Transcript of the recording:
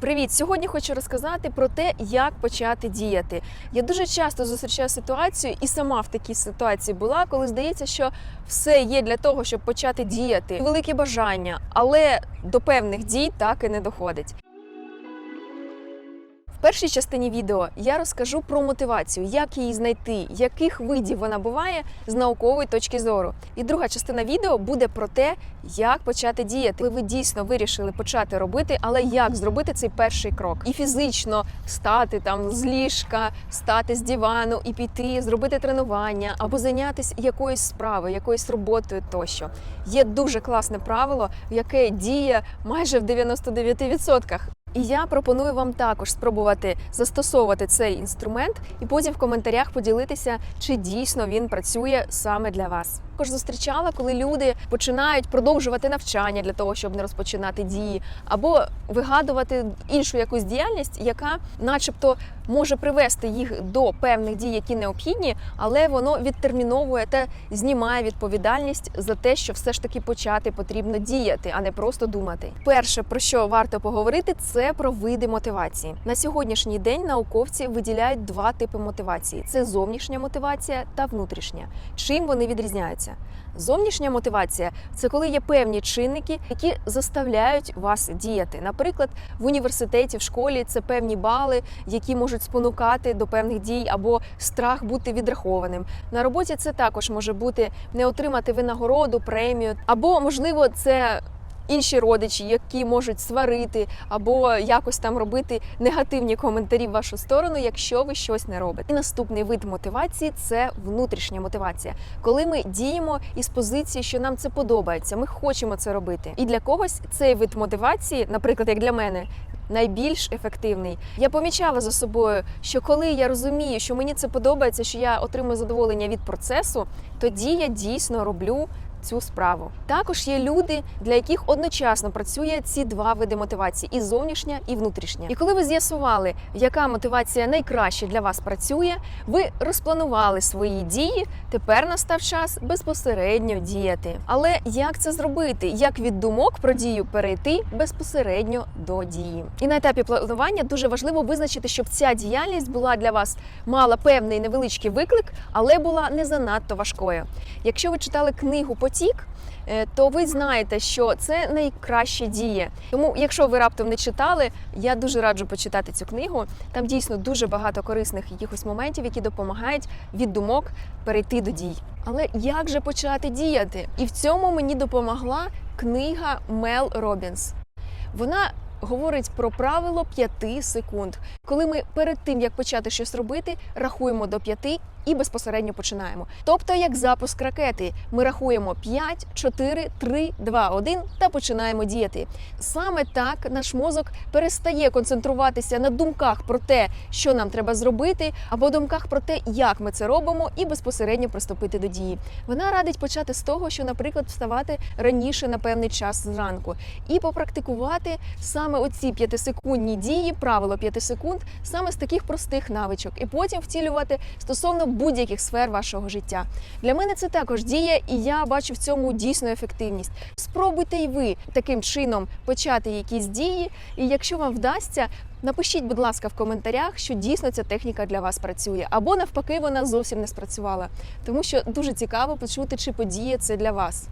Привіт! Сьогодні хочу розказати про те, як почати діяти. Я дуже часто зустрічаю ситуацію, і сама в такій ситуації була, коли здається, що все є для того, щоб почати діяти. Велике бажання, але до певних дій так і не доходить. Першій частині відео я розкажу про мотивацію, як її знайти, яких видів вона буває з наукової точки зору. І друга частина відео буде про те, як почати діяти. Коли ви дійсно вирішили почати робити, але як зробити цей перший крок, і фізично встати там з ліжка, встати з дивану і піти, зробити тренування або зайнятися якоюсь справою, якоюсь роботою тощо. Є дуже класне правило, яке діє майже в 99%. І я пропоную вам також спробувати застосовувати цей інструмент і потім в коментарях поділитися, чи дійсно він працює саме для вас. Також зустрічала, коли люди починають продовжувати навчання для того, щоб не розпочинати дії, або вигадувати іншу якусь діяльність, яка, начебто, може привести їх до певних дій, які необхідні, але воно відтерміновує та знімає відповідальність за те, що все ж таки почати потрібно діяти, а не просто думати. Перше про що варто поговорити, це про види мотивації. На сьогоднішній день науковці виділяють два типи мотивації: це зовнішня мотивація та внутрішня. Чим вони відрізняються? Зовнішня мотивація це коли є певні чинники, які заставляють вас діяти. Наприклад, в університеті, в школі це певні бали, які можуть спонукати до певних дій, або страх бути відрахованим. На роботі це також може бути не отримати винагороду, премію, або можливо, це. Інші родичі, які можуть сварити або якось там робити негативні коментарі в вашу сторону, якщо ви щось не робите. І наступний вид мотивації це внутрішня мотивація, коли ми діємо із позиції, що нам це подобається, ми хочемо це робити. І для когось цей вид мотивації, наприклад, як для мене. Найбільш ефективний. Я помічала за собою, що коли я розумію, що мені це подобається, що я отримую задоволення від процесу, тоді я дійсно роблю цю справу. Також є люди, для яких одночасно працює ці два види мотивації: і зовнішня, і внутрішня. І коли ви з'ясували, яка мотивація найкраще для вас працює, ви розпланували свої дії. Тепер настав час безпосередньо діяти. Але як це зробити? Як від думок про дію перейти безпосередньо до дії? І на етапі планування дуже важливо визначити, щоб ця діяльність була для вас мала певний невеличкий виклик, але була не занадто важкою. Якщо ви читали книгу Потік, е, то ви знаєте, що це найкраще діє. Тому, якщо ви раптом не читали, я дуже раджу почитати цю книгу. Там дійсно дуже багато корисних якихось моментів, які допомагають від думок перейти до дій. Але як же почати діяти? І в цьому мені допомогла книга Мел Робінс. Вона говорить про правило 5 секунд, коли ми перед тим як почати щось робити, рахуємо до 5 і безпосередньо починаємо. Тобто, як запуск ракети, ми рахуємо 5, 4, 3, 2, 1 та починаємо діяти. Саме так наш мозок перестає концентруватися на думках про те, що нам треба зробити, або думках про те, як ми це робимо, і безпосередньо приступити до дії. Вона радить почати з того, що, наприклад, вставати раніше на певний час зранку, і попрактикувати саме оці п'ятисекундні дії, правило 5 секунд, саме з таких простих навичок, і потім втілювати стосовно будь-яких сфер вашого життя. Для мене це також діє, і я бачу в цьому дійсну ефективність. Спробуйте й ви таким чином почати якісь дії, і якщо вам вдасться. Напишіть, будь ласка, в коментарях, що дійсно ця техніка для вас працює, або навпаки, вона зовсім не спрацювала, тому що дуже цікаво почути, чи подіє це для вас.